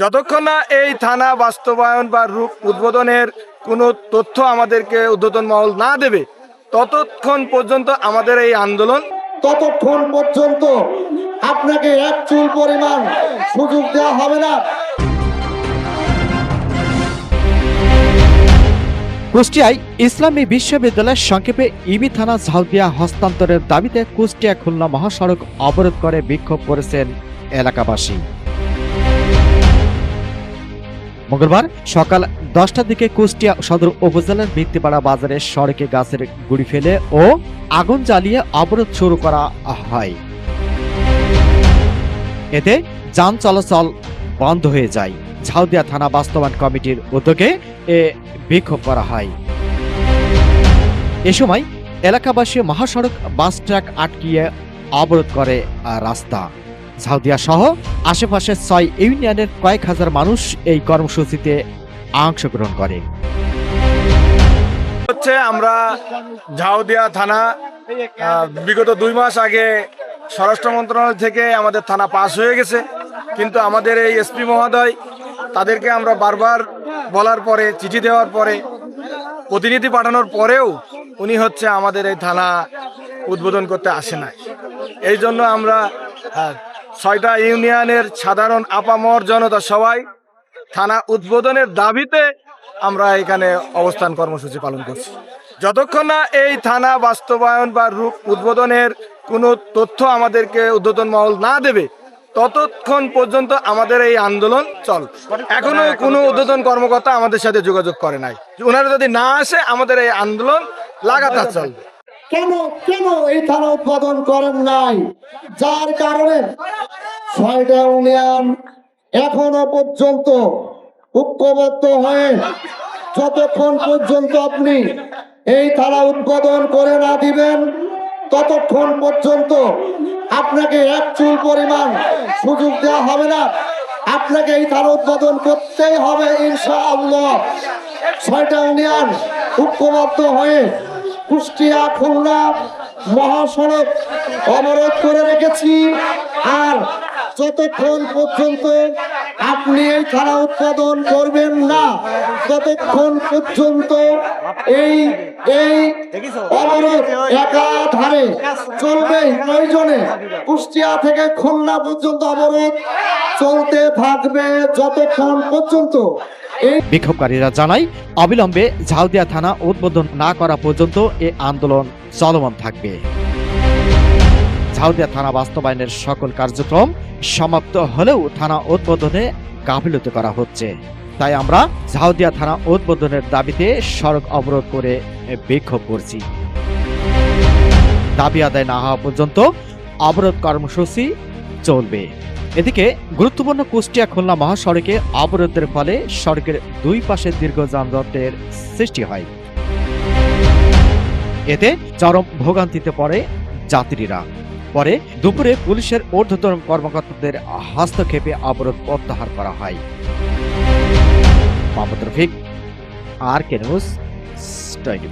যতক্ষণ না এই থানা বাস্তবায়ন বা রূপ উদ্বোধনের কোনো তথ্য আমাদেরকে উদ্বোধন মহল না দেবে ততক্ষণ পর্যন্ত আমাদের এই আন্দোলন ততক্ষণ পর্যন্ত আপনাকে এক চুল পরিমাণ সুযোগ দেওয়া হবে না। কুষ্টিয়ায় ইসলামী বিশ্ববিদ্যালয়ের সংক্ষেপে ইবি থানা ঝাউদিয়া হস্তান্তরের দাবিতে কুষ্টিয়া খুলনা মহাসড়ক অবরোধ করে বিক্ষোভ করেছেন এলাকাবাসী। মঙ্গলবার সকাল দশটার দিকে কুষ্টিয়া সদর উপজেলার ভিত্তিপাড়া বাজারে সড়কে গাছের গুড়ি ফেলে ও আগুন জ্বালিয়ে অবরোধ শুরু করা হয়। এতে যান চলাচল বন্ধ হয়ে যায়। ঝাউদিয়া থানা বাস্তবায়ন কমিটির উদ্যোগে এ বিক্ষোভ করা হয়। এ সময় এলাকাবাসী মহাসড়ক বাস ট্র্যাক আটকিয়ে অবরোধ করে রাস্তা। ঝাউদিয়া সহ আশেপাশের ছয় ইউনিয়নের কয়েক হাজার মানুষ এই কর্মসূচিতে অংশগ্রহণ করে। হচ্ছে আমরা ঝাউদিয়া থানা বিগত দুই মাস আগে স্বরাষ্ট্র মন্ত্রণালয় থেকে আমাদের থানা পাস হয়ে গেছে। কিন্তু আমাদের এই এসপি মহোদয় তাদেরকে আমরা বারবার বলার পরে চিঠি দেওয়ার পরে প্রতিনিধি পাঠানোর পরেও উনি হচ্ছে আমাদের এই থানা উদ্বোধন করতে আসে না এই জন্য আমরা আহ, ছয়টা ইউনিয়নের সাধারণ আপামর জনতা সবাই থানা উদ্বোধনের দাবিতে আমরা এখানে অবস্থান কর্মসূচি পালন করছি। যতক্ষণ না এই থানা বাস্তবায়ন বা রূপ উদ্বোধনের কোনো তথ্য আমাদেরকে উদ্বোধন মহল না দেবে, ততক্ষণ পর্যন্ত আমাদের এই আন্দোলন চল। এখনও কোনো উদ্বোধন কর্মকর্তা আমাদের সাথে যোগাযোগ করে নাই। ওনারা যদি না আসে, আমাদের এই আন্দোলন লাগাতার চলবে। কেন কেন এই থানা উৎপাদন করেন নাই? যার কারণে ছয়টা ইউনিয়ন এখনও পর্যন্ত ঐক্যবদ্ধ হয়ে যতক্ষণ পর্যন্ত আপনি এই থানা উৎপাদন করে না দিবেন, ততক্ষণ পর্যন্ত আপনাকে এক চুল পরিমাণ সুযোগ দেওয়া হবে না। আপনাকে এই থানা উৎপাদন করতেই হবে, ইনশাআল্লাহ। ছয়টা ইউনিয়ন ঐক্যবদ্ধ হয়ে কুষ্টিয়া খুলনা মহাসড়ক অবরোধ করে রেখেছি। আর যতক্ষণ পর্যন্ত আপনি এই থানা উৎপাদন করবেন না, ততক্ষণ পর্যন্ত এই এই অবরোধ চলবে। প্রয়োজনে কুষ্টিয়া থেকে খুলনা পর্যন্ত অবরোধ চলতে থাকবে যতক্ষণ পর্যন্ত। বিক্ষোভকারীরা জানায়, অবিলম্বে ঝালদিয়া থানা উদ্বোধন না করা পর্যন্ত এ আন্দোলন চলমান থাকবে। ঝাউদিয়া থানা বাস্তবায়নের সকল কার্যক্রম সমাপ্ত হলেও থানা উদ্বোধনে গাফিলতি করা হচ্ছে। তাই আমরা ঝাউদিয়া থানা উদ্বোধনের দাবিতে সড়ক অবরোধ করে বিক্ষোভ করছি। দাবি আদায় না হওয়া পর্যন্ত অবরোধ কর্মসূচি চলবে। এদিকে গুরুত্বপূর্ণ কুষ্টিয়া খুলনা মহাসড়কে অবরোধের ফলে সড়কের দুই পাশে দীর্ঘ যানজটের সৃষ্টি হয়। এতে চরম ভোগান্তিতে পড়ে যাত্রীরা। পরে দুপুরে পুলিশের ঊর্ধ্বতন কর্মকর্তাদের হস্তক্ষেপে অবরোধ প্রত্যাহার করা হয়। Mohammad Rafiq, R K news, twenty